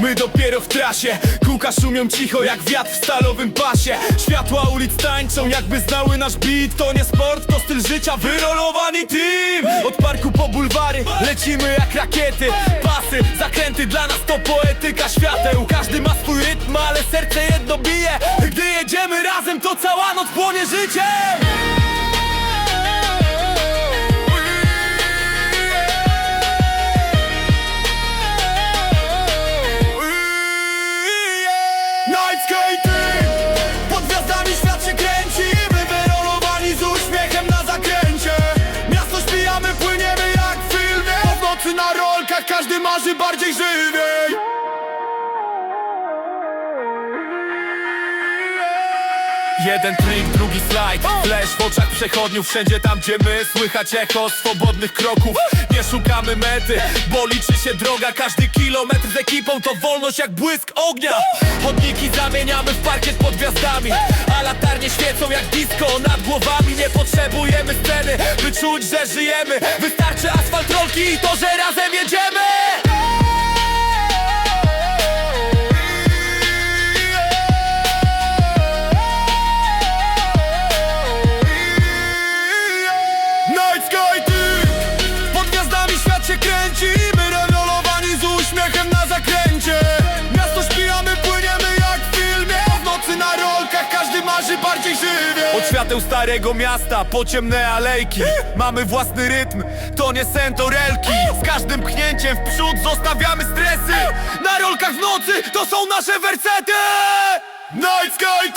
My dopiero w trasie. Kółka szumią cicho jak wiatr w stalowym pasie. Światła ulic tańczą jakby znały nasz beat. To nie sport, to styl życia, wyrolowani team. Od parku po bulwary lecimy jak rakiety. Pasy, zakręty dla nas to poetyka świateł. Każdy ma swój rytm, ale serce jedno bije. Gdy jedziemy razem to cała noc płonie życiem marzy bardziej żywiej Jeden trik, drugi slajd. Flash w oczach przechodniów Wszędzie tam gdzie my Słychać echo swobodnych kroków. Nie szukamy mety Bo liczy się droga. Każdy kilometr z ekipą To wolność jak błysk ognia. Chodniki zamieniamy w parkiet pod gwiazdami A latarnie świecą jak disco. Nad głowami Nie potrzebujemy sceny By czuć, że żyjemy. Wystarczy asfalt rolki I to, że świateł starego miasta po ciemne alejki. Mamy własny rytm, to nie sen, to relki. Z każdym pchnięciem w przód zostawiamy stresy. Na rolkach w nocy to są nasze wersety. Night Sky